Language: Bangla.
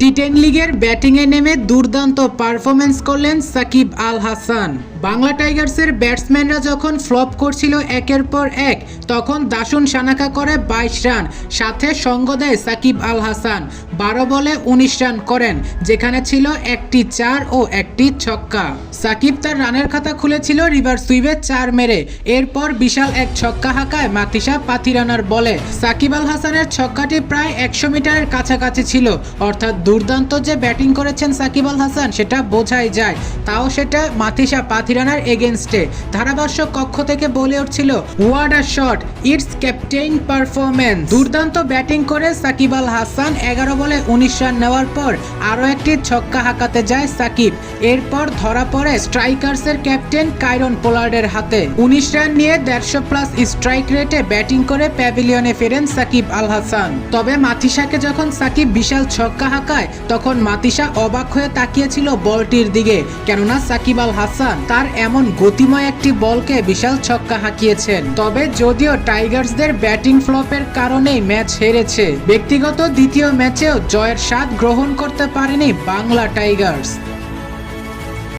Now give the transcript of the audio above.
টি টেন লিগের ব্যাটিংয়ে নেমে দুর্দান্ত পারফরমেন্স করলেন সাকিব আল হাসান। বাংলা টাইগার্সের ব্যাটসম্যানরা যখন ফ্লপ করছিল একের পর এক, তখন দাসুন সানাকা করে বাইশ রান, সাথে সঙ্গ দেয় সাকিব আল হাসান। বারো বলে উনিশ রান করেন, যেখানে ছিল একটি চার ও একটি ছক্কা। সাকিব তার রানের খাতা খুলেছিল রিভার সুইভে চার মেরে, এরপর বিশাল এক ছক্কা হাঁকায় মাতিসা পাতিরানার বলে। সাকিব আল হাসানের ছক্কাটি প্রায় একশো মিটারের কাছাকাছি ছিল, অর্থাৎ দুর্দান্ত যে ব্যাটিং করেছেন সাকিব আল হাসান, সেটা বোঝাই যায়। তাও সেটা মাথিসা পাথিরানার এগেনস্টে। ধারাভাষ্য কক্ষ থেকে বলে উঠছিল, what a shot, it's captain performance দুর্দান্ত ব্যাটিং করে সাকিব আল হাসান এগারো বলে উনিশ রান নেওয়ার পর আরও একটি ছক্কা হাঁকাতে যায় সাকিব। এরপর ধরা পড়ে স্ট্রাইকার্সের ক্যাপ্টেন কাইরন পোলার্ডের হাতে। উনিশ রান নিয়ে দেড়শো প্লাস স্ট্রাইক রেটে ব্যাটিং করে প্যাভিলিয়নে ফেরেন সাকিব আল হাসান। তবে মাথিসাকে যখন সাকিব বিশাল ছক্কা হাঁকায়, তখন মাতিসা অবাক হয়ে তাকিয়েছিল বলটির দিকে, কেননা সাকিব আল হাসান তার এমন গতিময় একটি বলকে বিশাল ছক্কা হাঁকিয়েছেন। তবে যদিও টাইগার্সদের ব্যাটিং ফ্লপের কারণেই ম্যাচ হেরেছে, ব্যক্তিগত দ্বিতীয় ম্যাচেও জয়ের স্বাদ গ্রহণ করতে পারেনি বাংলা টাইগার্স।